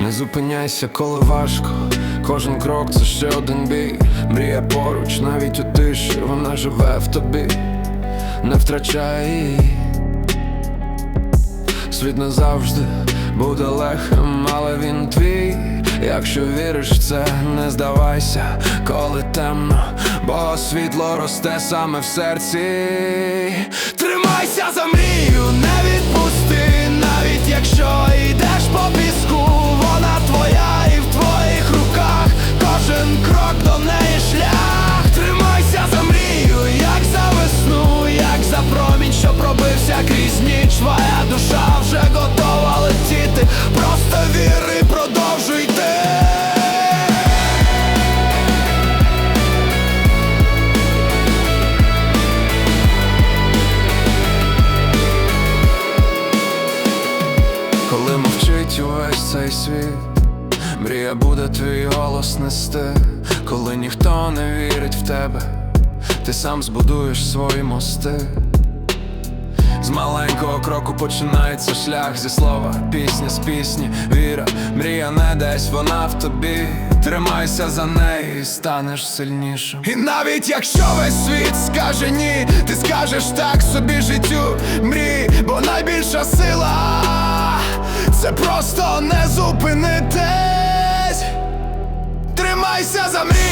Не зупиняйся, коли важко. Кожен крок це ще один бій. Мрія поруч, навіть у тиші, вона живе в тобі, не втрачай її. Світ не завжди буде легким, але він твій. Якщо віриш в це, не здавайся, коли темно, бо світло росте саме в серці. Тримайся за мрію, увесь цей світ, мрія буде твій голос нести, коли ніхто не вірить в тебе, ти сам збудуєш свої мости. З маленького кроку починається шлях зі слова, пісня з пісні, віра, мрія не десь, вона в тобі. Тримайся за неї і станеш сильнішим. І навіть якщо весь світ скаже ні, ти скажеш так собі життю мрій, бо найбільша сила це просто не зупинитись. Тримайся за мрію